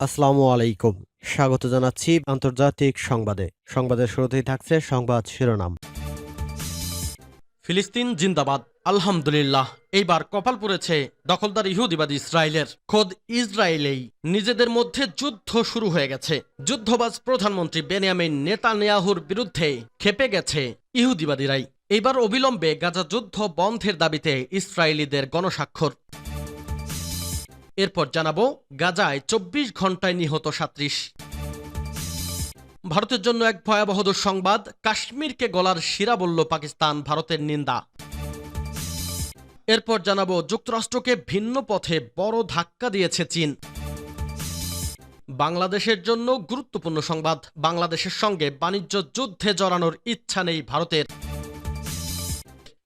আসসালামু আলাইকুম। স্বাগত জানাচ্ছি আন্তর্জাতিক সংবাদে। সংবাদের শুরুতেই থাকছে সংবাদ শিরোনাম। ফিলিস্তিন জিন্দাবাদ, আলহামদুলিল্লাহ। এইবার কপাল পড়েছে দখলদার ইহুদিবাদী ইসরায়েলের। খোদ ইসরায়েলেই নিজেদের মধ্যে যুদ্ধ শুরু হয়ে গেছে। যুদ্ধবাজ প্রধানমন্ত্রী বেনিয়ামিন নেতানিয়াহুর বিরুদ্ধে খেপে গেছে ইহুদিবাদীরাই। এইবার অবিলম্বে গাজা যুদ্ধ বন্ধের দাবিতে ইসরায়েলিদের গণস্বাক্ষর। এরপর জানাব, গাজায় চব্বিশ ঘন্টায় নিহত সাত্রিশ। ভারতের জন্য এক ভয়াবহ দুঃসংবাদ, কাশ্মীরকে গলার শিরা বলল পাকিস্তান, ভারতের নিন্দা। এরপর জানাব, যুক্তরাষ্ট্রকে ভিন্ন পথে বড় ধাক্কা দিয়েছে চীন। বাংলাদেশের জন্য গুরুত্বপূর্ণ সংবাদ, বাংলাদেশের সঙ্গে বাণিজ্য যুদ্ধে জড়ানোর ইচ্ছা নেই ভারতের।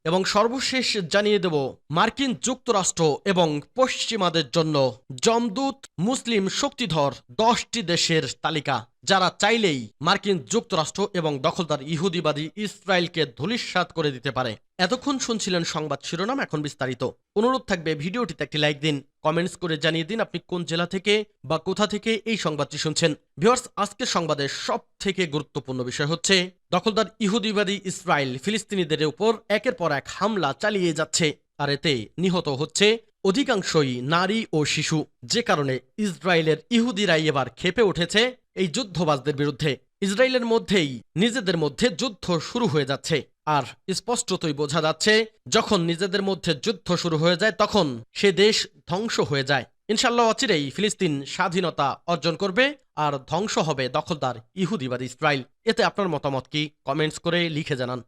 এবং সর্বশেষ জানিয়ে দেব, মার্কিন যুক্তরাষ্ট্র এবং পশ্চিমাদের জন্য জমদূত মুসলিম শক্তিধর দশটি দেশের তালিকা। যারা চাইলেই মার্কিন যুক্তরাষ্ট্র এবং দখলদার ইহুদিবাদী ইসরায়েলকে ধূলিসাৎ করে দিতে পারে। এতক্ষণ শুনছিলেন সংবাদ শিরোনাম, এখন বিস্তারিত। অনুরোধ থাকবে ভিডিওটিতে একটি লাইক দিন, কমেন্টস করে জানিয়ে দিন আপনি কোন জেলা থেকে বা কোথা থেকে এই সংবাদটি শুনছেন। ভিউয়ার্স, আজকের সংবাদের সব থেকে গুরুত্বপূর্ণ বিষয় হচ্ছে, দখলদার ইহুদিবাদী ইসরায়েল ফিলিস্তিনিদের উপর একের পর এক হামলা চালিয়ে যাচ্ছে, আর এতে নিহত হচ্ছে অধিকাংশই নারী ও শিশু। যে কারণে ইসরায়েলের ইহুদিরাই এবার খেপে উঠেছে এই যুদ্ধবাজদের বিরুদ্ধে ইসরায়েলের মধ্যেই নিজেদের মধ্যে যুদ্ধ শুরু হয়ে যাচ্ছে। আর স্পষ্টতই বোঝা যাচ্ছে, যখন নিজেদের মধ্যে যুদ্ধ শুরু হয়ে যায়, তখন সে দেশ ধ্বংস হয়ে যায়। ইনশাল্লাহ অচিরেই ফিলিস্তিন স্বাধীনতা অর্জন করবে আর ধ্বংস হবে দখলদার ইহুদিবাদ ইসরায়েল। এতে আপনার মতামত কি? কমেন্টস করে লিখে জানান।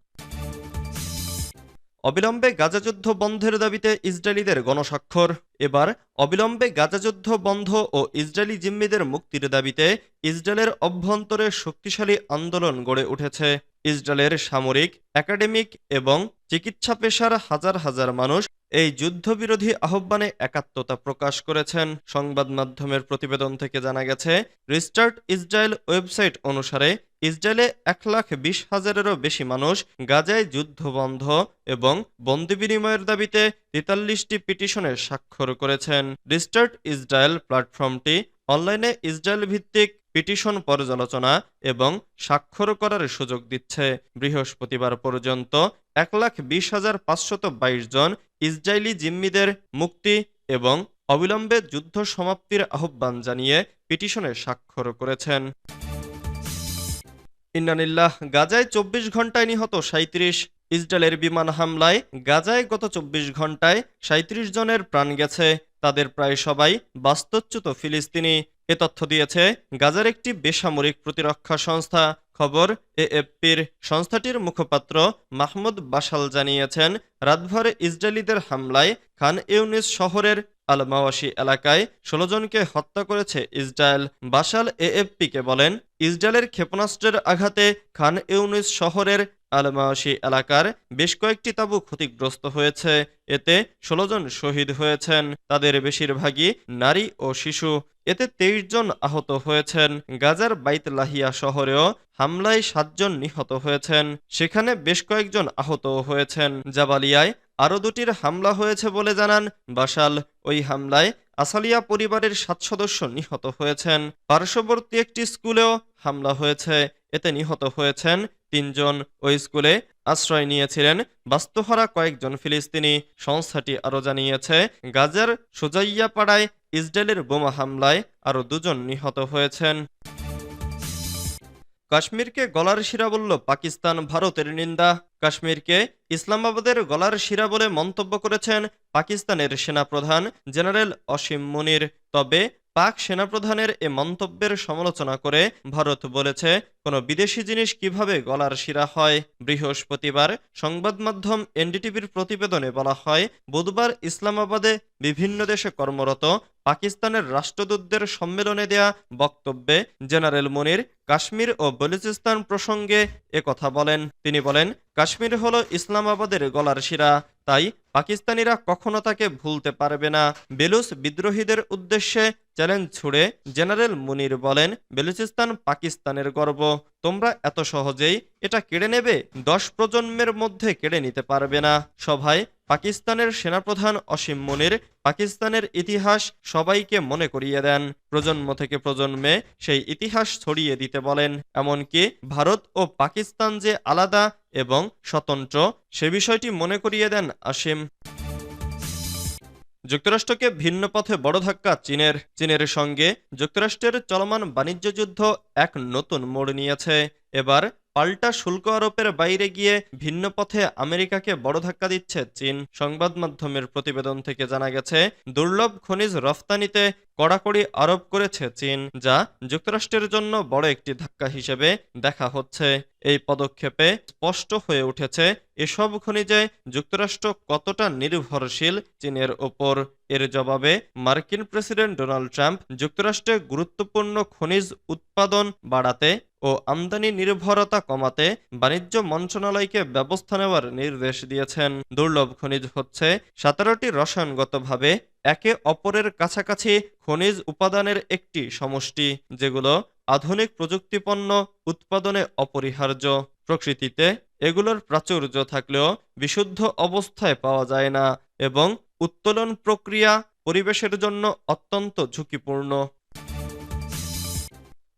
অবিলম্বে গাজাযুদ্ধ বন্ধের দাবিতে ইসরায়েলিদের গণস্বাক্ষর। এবার অবিলম্বে গাজাযুদ্ধ বন্ধ ও ইসরায়েলি জিম্মিদের মুক্তির দাবিতে ইসরায়েলের অভ্যন্তরে শক্তিশালী আন্দোলন গড়ে উঠেছে। ইসরায়েলের সামরিক, একাডেমিক এবং চিকিৎসা পেশার হাজার হাজার মানুষ এই যুদ্ধবিরোধী আহ্বানে একাত্মতা প্রকাশ করেছেন। সংবাদ মাধ্যমের প্রতিবেদন থেকে জানা গেছে, রিস্টার্ট ইসরায়েল ওয়েবসাইট অনুসারে ইসরায়েলে এক লাখ বিশ হাজারেরও বেশি মানুষ গাজায় যুদ্ধ বন্ধ এবং বন্দি বিনিময়ের দাবিতে তেতাল্লিশটি পিটিশনে স্বাক্ষর করেছেন। রিস্টার্ট ইসরায়েল প্ল্যাটফর্মটি অনলাইনে ইসরায়েল ভিত্তিক পিটিশন পর্যালোচনা এবং স্বাক্ষর করার সুযোগ দিচ্ছে। বৃহস্পতিবার পর্যন্ত এক লাখ বিশ হাজার পাঁচশত বাইশ জন ইসরায়েলি জিম্মিদের মুক্তি এবং অবিলম্বে যুদ্ধ সমাপ্তির আহ্বান জানিয়ে পিটিশনে স্বাক্ষর করেছেন। ইন্নানিল্লাহ, গাজায় চব্বিশ ঘন্টায় নিহত সাঁত্রিশ ইসরায়েলের বিমান হামলায় গাজায় গত চব্বিশ ঘন্টায় সাঁত্রিশ জনের প্রাণ গেছে। তাদের প্রায় সবাই বাস্তুচ্যুত ফিলিস্তিনি। এ তথ্য দিয়েছে গাজার একটি বেসামরিক প্রতিরক্ষা সংস্থা। খবর, এএফপির সংস্থাটির মুখপাত্র মাহমুদ বাসাল জানিয়েছেন, রাতভর ইসরায়েলিদের হামলায় খান ইউনিস শহরের আল মাওয়াশি এলাকায় ষোলো জনকে হত্যা করেছে ইসরায়েল। বাসাল এএফপিকে বলেন ইসরায়েলের ক্ষেপণাস্ত্রের আঘাতে খান ইউনিস শহরের আলমাওয়াসি এলাকার বেশ কয়েকটি তাঁবু ক্ষতিগ্রস্ত হয়েছে। এতে ষোলো জন শহীদ হয়েছেন। তাদের বেশিরভাগই নারী ও শিশু। এতে তেইশ জন আহত হয়েছেন। গাজার বাইত লাহিয়া শহরেও হামলায় সাতজন নিহত হয়েছেন। সেখানে বেশ কয়েকজন আহত হয়েছেন। জাবালিয়ায় আরও দুটির হামলা হয়েছে বলে জানান বাসাল ওই হামলায় আসালিয়া পরিবারের সাত সদস্য নিহত হয়েছেন। পার্শ্ববর্তী একটি স্কুলেও হামলা হয়েছে। এতে নিহত হয়েছেন তিনজন। ওই স্কুলে আশ্রয় নিয়েছিলেন বাস্তুহারা কয়েকজন ফিলিস্তিনি। সংস্থাটি আরও জানিয়েছে, গাজার সোজাইয়া পাড়ায় ইসরায়েলের বোমা হামলায় আরও দুজন নিহত হয়েছেন। কাশ্মীরকে গলার শিরা বলল, পাকিস্তান ভারতের নিন্দা। কাশ্মীরকে ইসলামাবাদের গলার শিরা বলে মন্তব্য করেছেন পাকিস্তানের সেনাপ্রধান জেনারেল অসীম মুনির। তবে পাক সেনাপ্রধানের এ মন্তব্যের সমালোচনা করে ভারত বলেছে, কোনো বিদেশি জিনিস কীভাবে গলার শিরা হয়? বৃহস্পতিবার সংবাদ মাধ্যম এনডিটিভির প্রতিবেদনে বলা হয়, বুধবার ইসলামাবাদে বিভিন্ন দেশে কর্মরত পাকিস্তানের রাষ্ট্রদূতদের সম্মেলনে দেয়া বক্তব্যে জেনারেল মনির কাশ্মীর ও বলুচিস্তান প্রসঙ্গে কথা বলেন। তিনি বলেন, কাশ্মীর হল ইসলামাবাদের গলার শিরা। তাই পাকিস্তানিরা কখনো তাকে ভুলতে পারবে না। বেলুস বিদ্রোহীদের উদ্দেশ্যে চ্যালেঞ্জ ছুড়ে জেনারেল মুনির বলেন, বেলুচিস্তান পাকিস্তানের গর্ব। তোমরা এত সহজেই এটা কেড়ে নেবে? দশ প্রজন্মের মধ্যে কেড়ে নিতে পারবে না। সভায় পাকিস্তানের সেনাপ্রধান অসীম মুনির পাকিস্তানের ইতিহাস সবাইকে মনে করিয়ে দেন। প্রজন্ম থেকে প্রজন্মে সেই ইতিহাস ছড়িয়ে দিতে বলেন। এমনকি ভারত ও পাকিস্তান যে আলাদা এবং স্বতন্ত্র, সে বিষয়টি মনে করিয়ে দেন আসিম যুক্তরাষ্ট্রকে ভিন্ন পথে বড় ধাক্কা চীনের চীনের সঙ্গে যুক্তরাষ্ট্রের চলমান বাণিজ্য যুদ্ধ এক নতুন মোড় নিয়েছে। এবার পাল্টা শুল্ক আরোপের বাইরে গিয়ে ভিন্ন পথে আমেরিকাকে বড় ধাক্কা দিচ্ছে চীন। সংবাদ মাধ্যমের প্রতিবেদন থেকে জানা গেছে, দুর্লভ খনিজ রফতানিতে কড়াকড়ি আরোপ করেছে চীন, যা যুক্তরাষ্ট্রের জন্য বড় একটি ধাক্কা হিসেবে দেখা হচ্ছে। এই পদক্ষেপে স্পষ্ট হয়ে উঠেছে, এসব খনিজে যুক্তরাষ্ট্র কতটা নির্ভরশীল চীনের ওপর। এর জবাবে মার্কিন প্রেসিডেন্ট ডোনাল্ড ট্রাম্প যুক্তরাষ্ট্রে গুরুত্বপূর্ণ খনিজ উৎপাদন বাড়াতে ও আমদানি নির্ভরতা কমাতে বাণিজ্য মন্ত্রণালয়কে ব্যবস্থা নেওয়ার নির্দেশ দিয়েছেন। দুর্লভ খনিজ হচ্ছে সতেরোটি রসায়নগতভাবে একে অপরের কাছাকাছি খনিজ উপাদানের একটি সমষ্টি, যেগুলো আধুনিক প্রযুক্তিপণ্য উৎপাদনে অপরিহার্য। প্রকৃতিতে এগুলোর প্রাচুর্য থাকলেও বিশুদ্ধ অবস্থায় পাওয়া যায় না এবং উত্তোলন প্রক্রিয়া পরিবেশের জন্য অত্যন্ত ঝুঁকিপূর্ণ।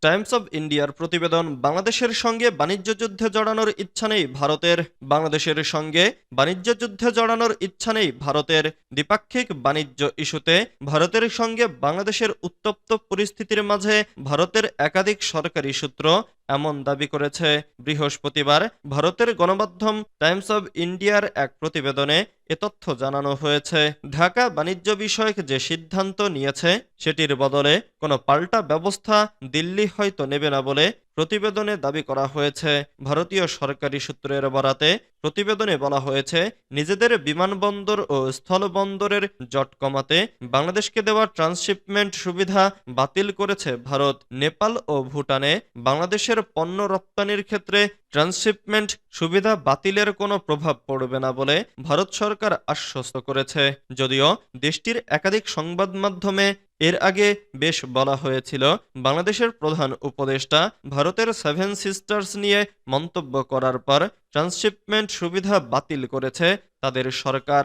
টাইমস অব ইন্ডিয়ার প্রতিবেদন, বাংলাদেশের সঙ্গে বাণিজ্য যুদ্ধে জড়ানোর ইচ্ছা নেই ভারতের। বাংলাদেশের সঙ্গে বাণিজ্য যুদ্ধে জড়ানোর ইচ্ছা নেই ভারতের। দ্বিপাক্ষিক বাণিজ্য ইস্যুতে ভারতের সঙ্গে বাংলাদেশের উত্তপ্ত পরিস্থিতির মাঝে ভারতের একাধিক সরকারি সূত্র এমন দাবি করেছে। বৃহস্পতিবার ভারতের গণমাধ্যম টাইমস অব ইন্ডিয়ার এক প্রতিবেদনে এ তথ্য জানানো হয়েছে। ঢাকা বাণিজ্য বিষয়ক যে সিদ্ধান্ত নিয়েছে, সেটির বদলে কোনো পাল্টা ব্যবস্থা দিল্লি হয়তো নেবে না বলে প্রতিবেদনে দাবি করা হয়েছে, ভারতীয় সরকারি সূত্রের বরাতে প্রতিবেদনে বলা হয়েছে, নিজেদের বিমানবন্দর ও স্থলবন্দরের জট কমাতে বাংলাদেশকে দেওয়া ট্রান্সশিপমেন্ট সুবিধা বাতিল করেছে ভারত। নেপাল ও ভুটানে বাংলাদেশের পণ্য রপ্তানির ক্ষেত্রে ট্রান্সশিপমেন্ট সুবিধা বাতিলের কোনো প্রভাব পড়বে না বলে ভারত সরকার আশ্বস্ত করেছে। যদিও দেশটির একাধিক সংবাদ মাধ্যমে এর আগে বেশ বলা হয়েছিল, বাংলাদেশের প্রধান উপদেষ্টা ভারতের সেভেন সিস্টার্স নিয়ে মন্তব্য করার পর ট্রান্সশিপমেন্ট সুবিধা বাতিল করেছে তাদের সরকার।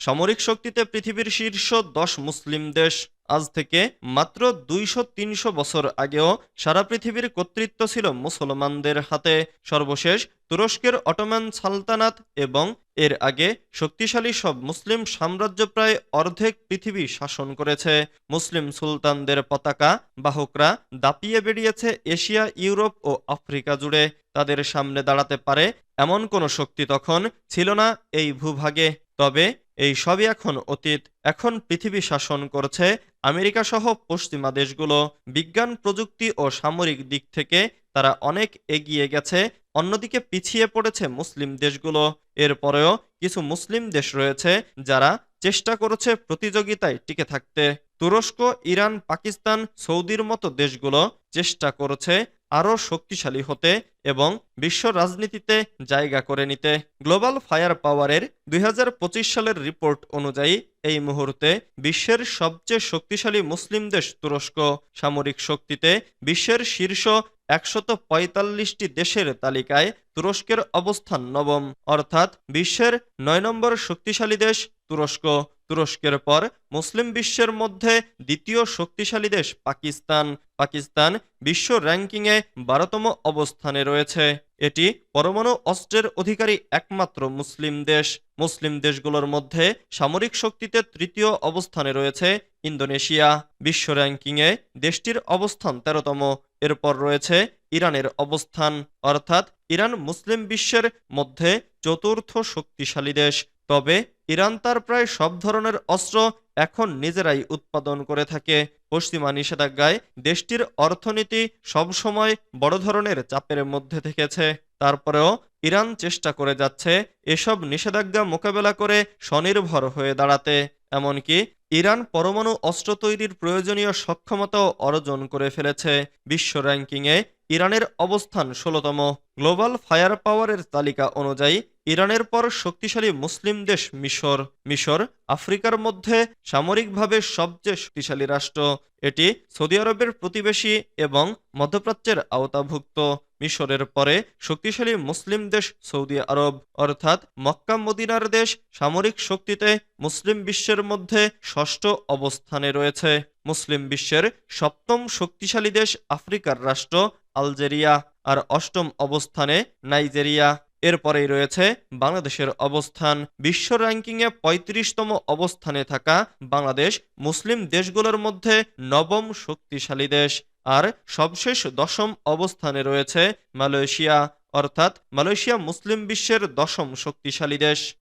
সামরিক শক্তিতে পৃথিবীর শীর্ষ দশ মুসলিম দেশ আজ থেকে মাত্র দুইশো তিনশো বছর আগেও সারা পৃথিবীর কর্তৃত্ব ছিল মুসলমানদের হাতে। সর্বশেষ তুরস্কের অটোম্যান সালতানাত এবং এর আগে শক্তিশালী সব মুসলিম সাম্রাজ্য প্রায় অর্ধেক পৃথিবী শাসন করেছে। মুসলিম সুলতানদের পতাকা বাহকরা দাপিয়ে বেরিয়েছে এশিয়া, ইউরোপ ও আফ্রিকা জুড়ে। তাদের সামনে দাঁড়াতে পারে এমন কোনো শক্তি তখন ছিল না এই ভূভাগে। তবে এই সবই এখন অতীত। এখন পৃথিবী শাসন করছে আমেরিকা সহ পশ্চিমা দেশগুলো। বিজ্ঞান, প্রযুক্তি ও সামরিক দিক থেকে তারা অনেক এগিয়ে গেছে, অন্যদিকে পিছিয়ে পড়েছে মুসলিম দেশগুলো। এরপরেও কিছু মুসলিম দেশ রয়েছে যারা চেষ্টা করেছে প্রতিযোগিতায় টিকে থাকতে। তুরস্ক, ইরান, পাকিস্তান, সৌদির মতো দেশগুলো চেষ্টা করেছে আরও শক্তিশালী হতে এবং বিশ্ব রাজনীতিতে জায়গা করে নিতে। গ্লোবাল ফায়ার পাওয়ারের দুই হাজার পঁচিশ সালের রিপোর্ট অনুযায়ী এই মুহূর্তে বিশ্বের সবচেয়ে শক্তিশালী মুসলিম দেশ তুরস্ক। সামরিক শক্তিতে বিশ্বের শীর্ষ একশত পঁয়তাল্লিশটি দেশের তালিকায় তুরস্কের অবস্থান নবম। অর্থাৎ বিশ্বের নয় নম্বর শক্তিশালী দেশ তুরস্ক, তুরস্কের পর মুসলিম বিশ্বের মধ্যে দ্বিতীয় শক্তিশালী দেশ পাকিস্তান। পাকিস্তান বিশ্ব র্যাঙ্কিংয়ে বারোতম অবস্থানে রয়েছে। এটি পরমাণু অস্ত্রের অধিকারী একমাত্র মুসলিম দেশ। মুসলিম দেশগুলোর মধ্যে সামরিক শক্তিতে তৃতীয় অবস্থানে রয়েছে ইন্দোনেশিয়া। বিশ্ব র্যাঙ্কিংয়ে দেশটির অবস্থান তেরোতম। এরপর রয়েছে ইরানের অবস্থান। অর্থাৎ ইরান মুসলিম বিশ্বের মধ্যে চতুর্থ শক্তিশালী দেশ। তবে ইরান তার প্রায় সব ধরনের অস্ত্র এখন নিজেরাই উৎপাদন করে থাকে। পশ্চিমা নিষেধাজ্ঞায় দেশটির অর্থনীতি সবসময় বড় ধরনের চাপের মধ্যে থেকেছে। তারপরেও ইরান চেষ্টা করে যাচ্ছে এসব নিষেধাজ্ঞা মোকাবেলা করে স্বনির্ভর হয়ে দাঁড়াতে। এমনকি ইরান পরমাণু অস্ত্র তৈরির প্রয়োজনীয় সক্ষমতাও অর্জন করে ফেলেছে। বিশ্ব র্যাঙ্কিংয়ে ইরানের অবস্থান ষোলতম গ্লোবাল ফায়ার পাওয়ারের তালিকা অনুযায়ী ইরানের পর শক্তিশালী মুসলিম দেশ মিশর। মিশর আফ্রিকার মধ্যে সামরিকভাবে সবচেয়ে শক্তিশালী রাষ্ট্র। এটি সৌদি আরবের প্রতিবেশী এবং মধ্যপ্রাচ্যের আওতাভুক্ত। মিশরের পরে শক্তিশালী মুসলিম দেশ সৌদি আরব, অর্থাৎ মক্কা মদিনার দেশ সামরিক শক্তিতে মুসলিম বিশ্বের মধ্যে ষষ্ঠ অবস্থানে রয়েছে। মুসলিম বিশ্বের সপ্তম শক্তিশালী দেশ আফ্রিকার রাষ্ট্র আলজেরিয়া আর অষ্টম অবস্থানে নাইজেরিয়া। এরপরেই রয়েছে বাংলাদেশের অবস্থান। বিশ্ব র্যাঙ্কিংয়ে পঁয়ত্রিশতম অবস্থানে থাকা বাংলাদেশ মুসলিম দেশগুলোর মধ্যে নবম শক্তিশালী দেশ। আর সবশেষ দশম অবস্থানে রয়েছে মালয়েশিয়া, অর্থাৎ মালয়েশিয়া মুসলিম বিশ্বের দশম শক্তিশালী দেশ।